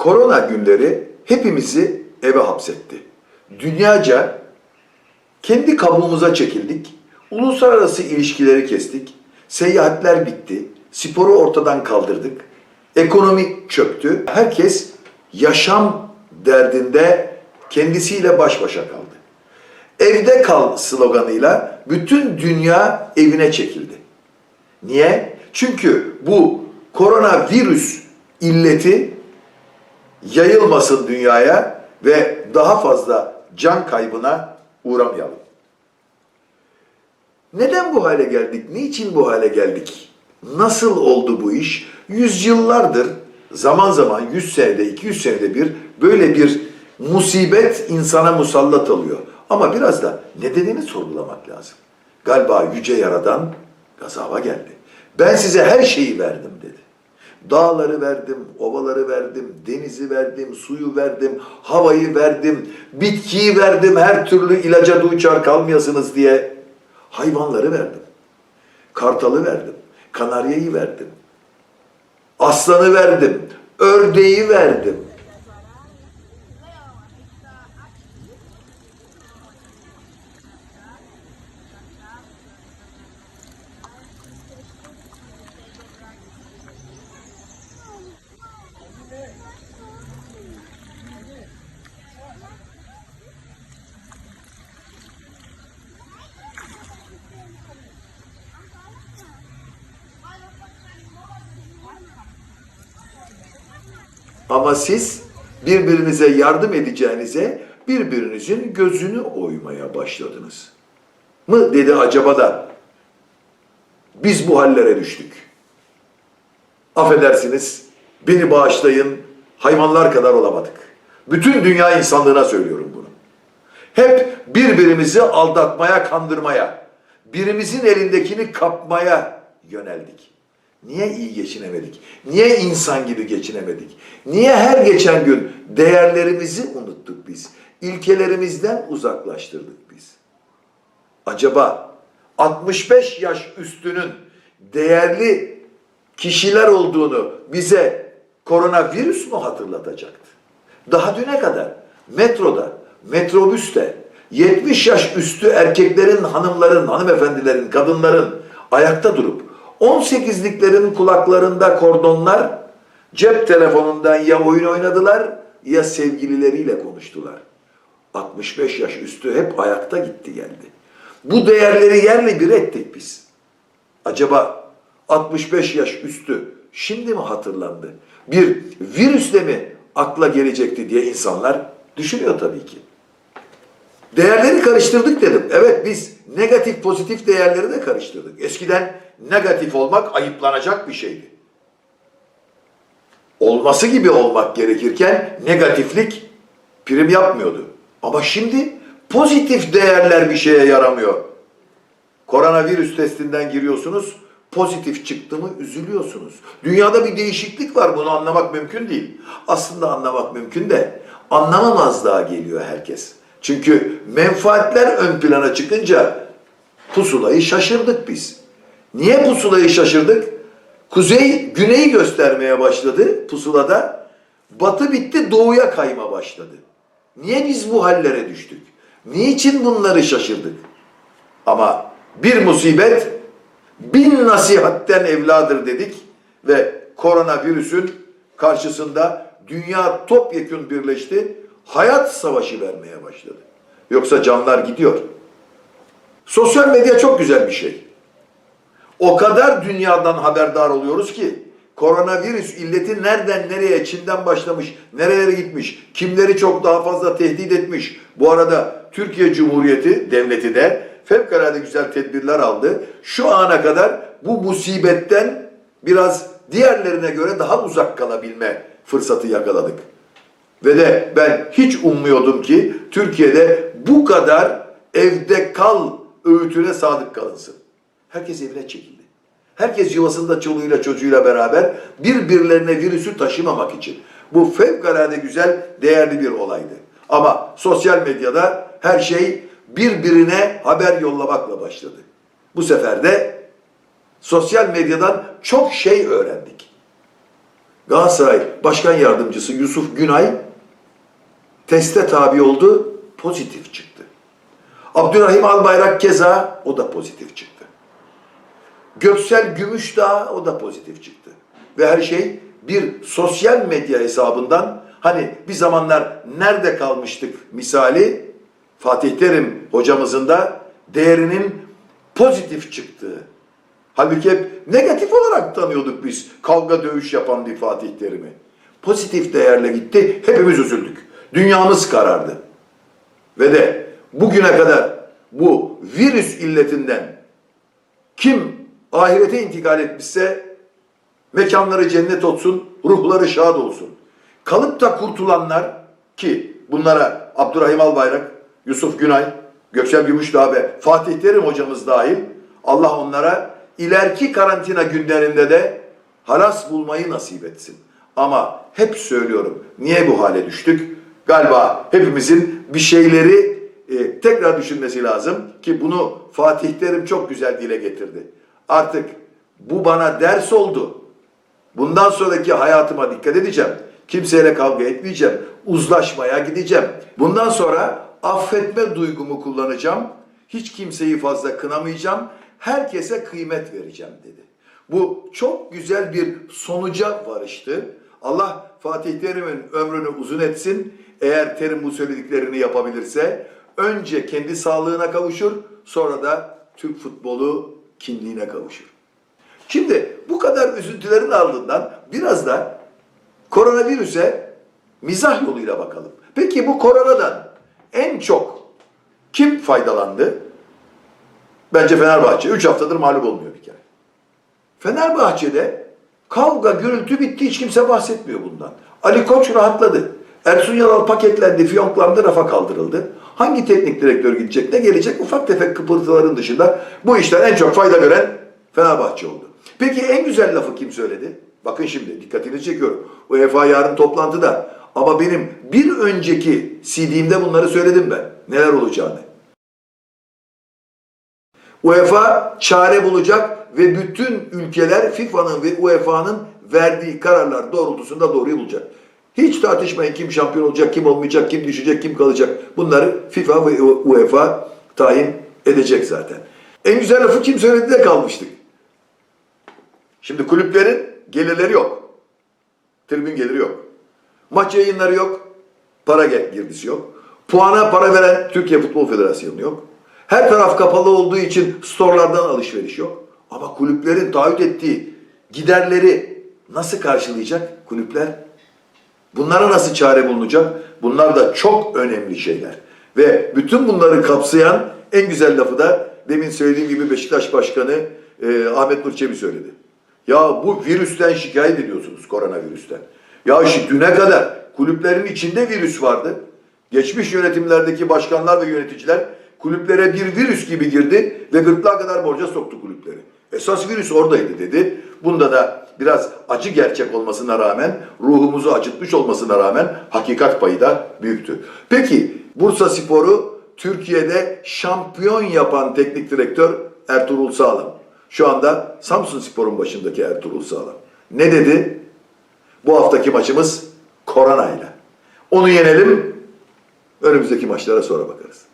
Korona günleri hepimizi eve hapsetti. Dünyaca kendi kabuğumuza çekildik. Uluslararası ilişkileri kestik. Seyahatler bitti. Sporu ortadan kaldırdık. Ekonomi çöktü. Herkes yaşam derdinde kendisiyle baş başa kaldı. Evde kal sloganıyla bütün dünya evine çekildi. Niye? Çünkü bu koronavirüs illeti yayılmasın dünyaya ve daha fazla can kaybına uğramayalım. Neden bu hale geldik? Niçin bu hale geldik? Nasıl oldu bu iş? Yüzyıllardır zaman zaman 100 senede 200 senede bir böyle bir musibet insana musallat oluyor. Ama biraz da nedenini sorgulamak lazım. Galiba yüce yaradan gazaba geldi. Ben size her şeyi verdim dedi. Dağları verdim, ovaları verdim, denizi verdim, suyu verdim, havayı verdim, bitkiyi verdim, her türlü ilaca duçar kalmayasınız diye hayvanları verdim. Kartalı verdim, kanaryayı verdim, aslanı verdim, ördeği verdim. Ama siz birbirinize yardım edeceğinize birbirinizin gözünü oymaya başladınız. Mı dedi acaba da biz bu hallere düştük. Affedersiniz, beni bağışlayın, hayvanlar kadar olamadık. Bütün dünya insanlığına söylüyorum bunu. Hep birbirimizi aldatmaya, kandırmaya, birimizin elindekini kapmaya yöneldik. Niye iyi geçinemedik? Niye insan gibi geçinemedik? Niye her geçen gün değerlerimizi unuttuk biz? İlkelerimizden uzaklaştırdık biz. Acaba 65 yaş üstünün değerli kişiler olduğunu bize koronavirüs mü hatırlatacaktı? Daha düne kadar metroda, metrobüste 70 yaş üstü erkeklerin, hanımların, hanımefendilerin, kadınların ayakta durup 18'liklerin kulaklarında kordonlar cep telefonundan ya oyun oynadılar ya sevgilileriyle konuştular. 65 yaş üstü hep ayakta gitti geldi. Bu değerleri yerle bir ettik biz. Acaba 65 yaş üstü şimdi mi hatırlandı? Bir virüsle mi akla gelecekti diye insanlar düşünüyor tabii ki. Değerleri karıştırdık dedim. Evet biz negatif pozitif değerleri de karıştırdık. Eskiden negatif olmak ayıplanacak bir şeydi. Olması gibi olmak gerekirken negatiflik prim yapmıyordu. Ama şimdi pozitif değerler bir şeye yaramıyor. Koronavirüs testinden giriyorsunuz, pozitif çıktı mı üzülüyorsunuz. Dünyada bir değişiklik var bunu anlamak mümkün değil. Aslında anlamak mümkün de anlamamazlığa geliyor herkes. Çünkü menfaatler ön plana çıkınca pusulayı şaşırdık biz. Niye pusulayı şaşırdık? Kuzey güneyi göstermeye başladı pusulada. Batı bitti doğuya kayma başladı. Niye biz bu hallere düştük? Niçin bunları şaşırdık? Ama bir musibet bin nasihatten evladır dedik ve koronavirüsün karşısında dünya topyekun birleşti. Hayat savaşı vermeye başladı. Yoksa canlar gidiyor. Sosyal medya çok güzel bir şey. O kadar dünyadan haberdar oluyoruz ki koronavirüs illeti nereden nereye Çin'den başlamış, nerelere gitmiş, kimleri çok daha fazla tehdit etmiş. Bu arada Türkiye Cumhuriyeti devleti de fevkalade güzel tedbirler aldı. Şu ana kadar bu musibetten biraz diğerlerine göre daha uzak kalabilme fırsatı yakaladık. Ve de ben hiç ummuyordum ki Türkiye'de bu kadar evde kal öğütüne sadık kalınsın. Herkes evine çekildi. Herkes yuvasında çoluğuyla çocuğuyla beraber birbirlerine virüsü taşımamak için. Bu fevkalade güzel, değerli bir olaydı. Ama sosyal medyada her şey birbirine haber yollamakla başladı. Bu sefer de sosyal medyadan çok şey öğrendik. Galatasaray Başkan Yardımcısı Yusuf Günay teste tabi oldu, pozitif çıktı. Abdurrahim Albayrak keza o da pozitif çıktı. Göksel Gümüşdağ o da pozitif çıktı. Ve her şey bir sosyal medya hesabından hani bir zamanlar nerede kalmıştık misali Fatih Terim hocamızın da değerinin pozitif çıktığı. Halbuki hep negatif olarak tanıyorduk biz kavga dövüş yapan bir Fatih Terim'i. Pozitif değerle gitti, hepimiz üzüldük. Dünyamız karardı. Ve de bugüne kadar bu virüs illetinden kim ahirete intikal etmişse mekanları cennet olsun, ruhları şad olsun. Kalıp da kurtulanlar ki bunlara Abdurrahim Albayrak, Yusuf Günay, Göksel Gümüşdağ ve Fatih Terim hocamız dahil Allah onlara ileriki karantina günlerinde de halas bulmayı nasip etsin. Ama hep söylüyorum niye bu hale düştük? Galiba hepimizin bir şeyleri e, tekrar düşünmesi lazım ki bunu Fatih Terim çok güzel dile getirdi. Artık bu bana ders oldu. Bundan sonraki hayatıma dikkat edeceğim. Kimseyle kavga etmeyeceğim. Uzlaşmaya gideceğim. Bundan sonra affetme duygumu kullanacağım. Hiç kimseyi fazla kınamayacağım. Herkese kıymet vereceğim dedi. Bu çok güzel bir sonuca varıştı. Allah Fatih Terim'in ömrünü uzun etsin. Eğer Terim bu söylediklerini yapabilirse önce kendi sağlığına kavuşur, sonra da Türk futbolu kimliğine kavuşur. Şimdi bu kadar üzüntülerin ardından biraz da koronavirüse mizah yoluyla bakalım. Peki bu koronadan en çok kim faydalandı? Bence Fenerbahçe. 3 haftadır mağlup olmuyor bir kere. Fenerbahçe'de kavga, gürültü bitti. Hiç kimse bahsetmiyor bundan. Ali Koç rahatladı. Ersun Yanal paketlendi, fiyonklandı, rafa kaldırıldı. Hangi teknik direktör gidecek, ne gelecek? Ufak tefek kıpırtıların dışında bu işten en çok fayda gören Fenerbahçe oldu. Peki en güzel lafı kim söyledi? Bakın şimdi dikkatini çekiyorum. UEFA yarın toplantıda. Ama benim bir önceki CD'imde bunları söyledim ben. Neler olacağını. UEFA çare bulacak ve bütün ülkeler FIFA'nın ve UEFA'nın verdiği kararlar doğrultusunda doğruyu bulacak. Hiç tartışmayın kim şampiyon olacak, kim olmayacak, kim düşecek, kim kalacak. Bunları FIFA ve UEFA tayin edecek zaten. En güzel lafı kim söyledi de kalmıştık. Şimdi kulüplerin gelirleri yok. Tribün geliri yok. Maç yayınları yok. Para girdisi yok. Puana para veren Türkiye Futbol Federasyonu yok. Her taraf kapalı olduğu için storlardan alışveriş yok. Ama kulüplerin taahhüt ettiği giderleri nasıl karşılayacak kulüpler? Bunlara nasıl çare bulunacak? Bunlar da çok önemli şeyler. Ve bütün bunları kapsayan en güzel lafı da demin söylediğim gibi Beşiktaş Başkanı e, Ahmet Nur Çebi söyledi. Ya bu virüsten şikayet ediyorsunuz, koronavirüsten. Ya şu düne kadar kulüplerin içinde virüs vardı. Geçmiş yönetimlerdeki başkanlar ve yöneticiler kulüplere bir virüs gibi girdi ve gırtlağa kadar borca soktu kulüpleri. Esas virüs oradaydı dedi. Bunda da biraz acı gerçek olmasına rağmen, ruhumuzu acıtmış olmasına rağmen hakikat payı da büyüktü. Peki Bursa Spor'u Türkiye'de şampiyon yapan teknik direktör Ertuğrul Sağlam. Şu anda Samsun Spor'un başındaki Ertuğrul Sağlam. Ne dedi? Bu haftaki maçımız koronayla. Onu yenelim, önümüzdeki maçlara sonra bakarız.